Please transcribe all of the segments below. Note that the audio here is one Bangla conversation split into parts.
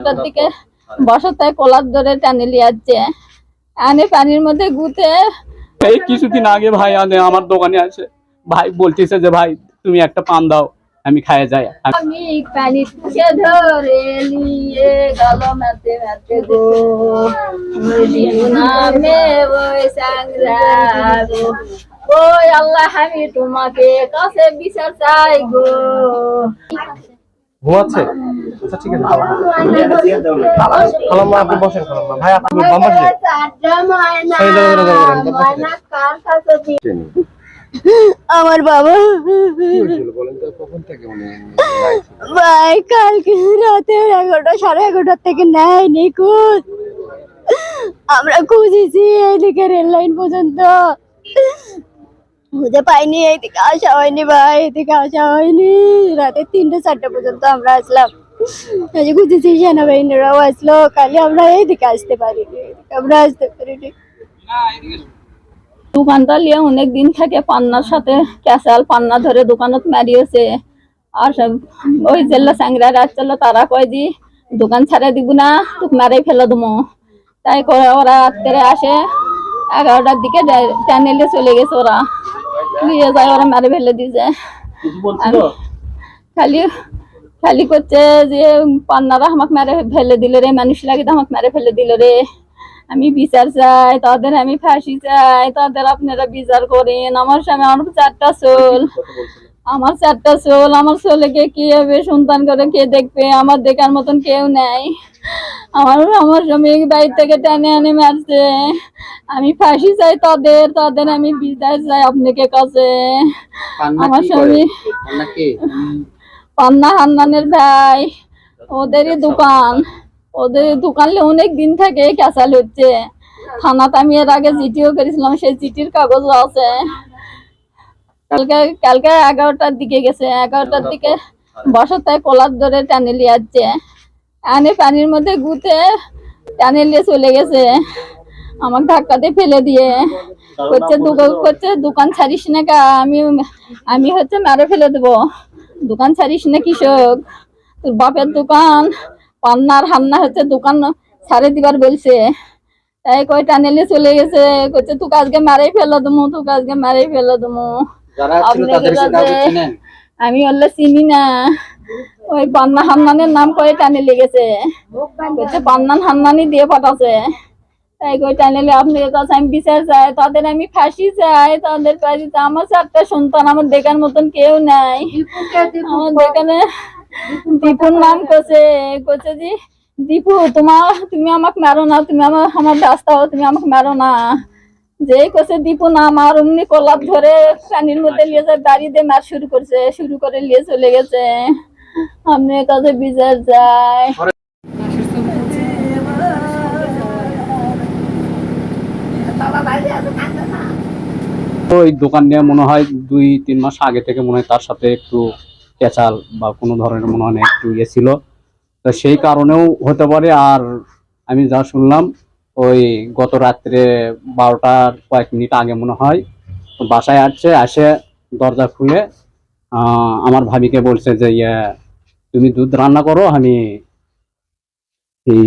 তার দিকে বসতায় কলার ধরে টানে লিয়াচ্ছে আনে পানির মধ্যে গুতে। এই কিছুদিন আগে ভাই আনে- আমার দোকানে আছে ভাই বলতেছে যে ভাই তুমি একটা পান দাও আমি খাইয়ে যাই। আমি পানি থেকে ধরে নিয়ে গেল মাতে মাতে গো। নামে ওই সাংরা ওই আল্লাহ আমি তোমাকে কাছে বিচার চাই গো। ঘুমাচ্ছে আচ্ছা ঠিক আছে খালাম্মা। আপনি বসেন খালাম্মা। ভাই আপনি বাম পাশে? সেই জায়গায় করে যাবেন, বাম পাশে। আমার বাবা ভাই কালকে রাতে এগারোটা সাড়ে এগারোটার থেকে নেয় নিখোঁজ। আমরা খুঁজেছি এইদিকে রেল লাইন পর্যন্ত। খুঁজে পাইনি এইদিকে আসা হয়নি ভাই, এদিকে আসা হয়নি। রাতে তিনটে চারটে পর্যন্ত আমরা আসলাম। যে খুঁজেছি সেনাবাহিনীরাও আসলো কালে আমরা এইদিকে আসতে পারিনি আমরা আসতে পারিনি। দোকানটা লিয়ে অনেক দিন থেকে পান্নার সাথে ক্যাসাল পান্না ধরে দোকানত মারিয়েছে। আর ওই জেলা রাত চলো তারা কয় দি দোকান ছাড়া দিব না, তোকে মারাই ফেলে দেবো। তাই ওরা রাত্রে আসে, এগারোটার দিকে টানেলে চলে গেছে ওরা। নিয়ে যায় ওরা মারে ফেলে দিয়েছে। খালি খালি করছে যে পান্নারা আমাকে মেরে ফেলে দিল রে মানুষ লাগে আমাকে মেরে ফেলে দিল রে। আমি বিচার চাই তাদের আমি ফাঁসি চাই তাদের আপনারা বিচার করেন আমার সামনে আমার চারটা চোল। আমার চারটা চোল আমার ছেলেকে কি হবে সন্তান করে কে দেখবে? আমার দেখার মতন কেউ নাই। আমার আমার স্বামী বাড়ি থেকে টেনে আনে মারছে। আমি ফাঁসি চাই তাদের তাদের আমি বিদায় চাই আপনাকে কাছে। আমার স্বামী পান্না হান্নানের ভাই ওদেরই দোকান। ওদের দোকানে অনেক দিন থেকে ক্যাসাল হচ্ছে। থানাতে আমি এর আগে চিঠিও করেছিলাম সেই চিঠির কাগজ আছে। কালকে কালকে এগারোটার দিকে গেছে। এগারোটার দিকে বসতায় কলার ধরে টানে লিয়াচ্ছে আনে পানির মধ্যে গুতে টানে লিয়ে চলে গেছে। আমাকে ধাক্কাতে ফেলে দিয়ে। করছে দোকান করছে দোকান ছাড়িস না কা আমি আমি হচ্ছে মেরে ফেলে দেবো। দোকান ছাড়িস না কৃষক। তোর বাপের দোকান পান্নার হান্না হচ্ছে দোকান ছাড়ে দিবার বলছে। তাই কয় টানেলে চলে গেছে। কইছে তুই আজকে মারাই ফেলো দমু তুই আজকে মারাই ফেলো কাছে আমি ওল্লা চিনি না। ওই পান্না হান্নানের নাম করে টানে লেগেছে। কইছে পান্নান হান্নানি দিয়ে পাঠাছে। তাই কই টানেলে আপনাদের কাছে আমি বিচার চাই তাদের আমি ফাঁসি চাই তাদের আমার চারটা সন্তান আমার দেখার মতন কেউ নাই। আমার দেখানে দীপুর নাম কছে কছে যে দীপু তোমার তুমি আমাকে মারো না তুমি আমার আমার রাস্তা হও তুমি আমাকে মারো না। যে কছে দীপু না আমার অমনি কলাপ ধরে পানির মধ্যে নিয়ে যায় বাড়ি দিয়ে মার শুরু করছে শুরু করে নিয়ে চলে গেছে। আপনার কাছে বিচার যায়। ওই দোকান নিয়ে মনে হয় দুই তিন মাস আগে থেকে মনে হয় তার সাথে একটু পেঁচাল বা কোনো ধরনের মনে হয় না একটু ইয়ে ছিল। তো সেই কারণেও হতে পারে আর আমি যা শুনলাম ওই গত রাত্রে বারোটার কয়েক মিনিট আগে মনে হয় তো বাসায় আসছে আসে দরজা খুলে আহ, আমার ভাবিকে বলছে যে ইয়ে তুমি দুধ রান্না করো আমি এই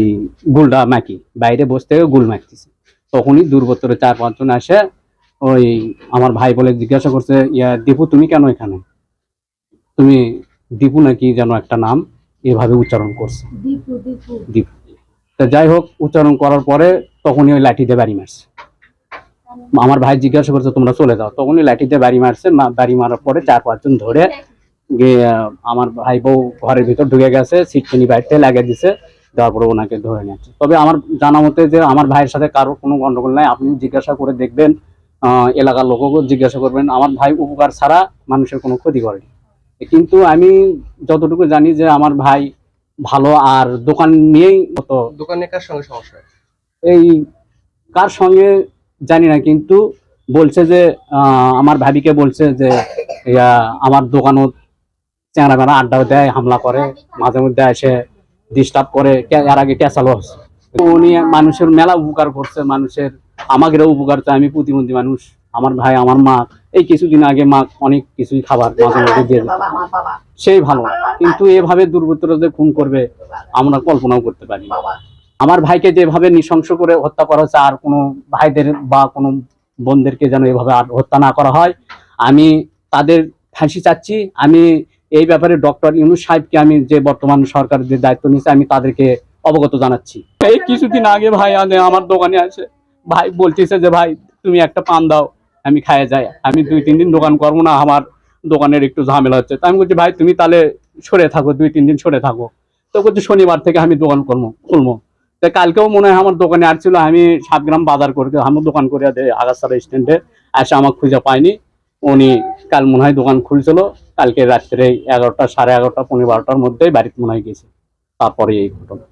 গুলটা মাখি। বাইরে বসে থেকে গুল মাখতেছি। তখনই দুর্বত্তরে চার পাঁচজন আসে ওই আমার ভাই বলে জিজ্ঞাসা করছে ইয়া দীপু তুমি কেন এখানে? তুমি দীপু নাকি যেন একটা নাম এভাবে উচ্চারণ করছে। দীপু দীপু। দীপু। তা যাই হোক, উচ্চারণ করার পরে তখনই ওই লাঠিতে বাড়ি মারছে। আমার ভাই জিজ্ঞাসা করছে, তোমরা চলে যাও। তখনই লাঠিতে বাড়ি মারছে বাড়ি মারার পরে চার পাঁচজন ধরে গিয়ে আমার ভাই বউ ঘরের ভিতর ঢুকে গেছে সিটকিনি বাড়িতে লাগিয়ে দিছে, দেওয়ার পরে ওনাকে ধরে নিয়েছে তবে আমার জানা মতে যে আমার ভাইয়ের সাথে কারোর কোনো গন্ডগোল নাই, আপনি জিজ্ঞাসা করে দেখবেন এলাকার লোককেও জিজ্ঞাসা করবেন। আমার ভাই উপকার ছাড়া মানুষের কোনো ক্ষতি করেনি। কিন্তু আমি যতটুকু জানি যে আমার ভাই ভালো আর দোকান নিয়েই কত? দোকানে কার সঙ্গে সমস্যা এই কার সঙ্গে জানি না কিন্তু বলছে যে আমার ভাবিকে বলছে যে ইয়া, আমার দোকানও চেংড়া মেরা আড্ডা দেয় হামলা করে মাঝে মধ্যে এসে ডিস্টার্ব করে এর আগে ক্যাসালো হচ্ছে উনি মানুষের মেলা উপকার করছে মানুষের আমাদেরও উপকার চাই আমি প্রতিবন্ধী মানুষ আমার ভাই আমার মা এই কিছুদিন আগে মা অনেক কিছুই খাবার মাঝে মধ্যে দিয়ে সেই ভালো। কিন্তু এভাবে দুর্বৃত্তরা যে খুন করবে আমরা কল্পনাও করতে পারি আমার ভাইকে যেভাবে নৃশংস করে হত্যা করা হচ্ছে, আর কোনো ভাইদের বা কোনো বোনদেরকে যেন এভাবে আর হত্যা না করা হয়, আমি তাদের ফাঁসি চাচ্ছি। আমি এই ব্যাপারে ডক্টর ইউনুস সাহেবকে আমি যে বর্তমান সরকার যে দায়িত্ব নিয়েছে, আমি তাদেরকে অবগত জানাচ্ছি। এই কিছুদিন আগে ভাই আমার দোকানে আছে ভাই বলতেছে যে, ভাই, তুমি একটা পান দাও। আমি খাইয়ে যাই। আমি দুই, তিন দিন দোকান করব না, আমার দোকানের একটু ঝামেলা হচ্ছে। তো আমি বলছি, ভাই, তুমি তাহলে সরে থাকো, দুই, তিন দিন সরে থাকো। তো বলছি, শনিবার থেকে আমি দোকান করব, খুলবো। তো কালকেও মনে হয় আমার দোকানে আসছিল, আমি সাতগ্রাম বাজার করে আমার দোকান করে দেয় আগাছাড়া স্ট্যান্ডে এসে আমার খুঁজে পাইনি। উনি কাল মনে হয় দোকান খুলছিল, কালকে রাত্রে এগারোটা, সাড়ে এগারোটা পনেরো বারোটার মধ্যেই বাড়িতে মনে হয় গেছে। তারপরে এই ঘটনা।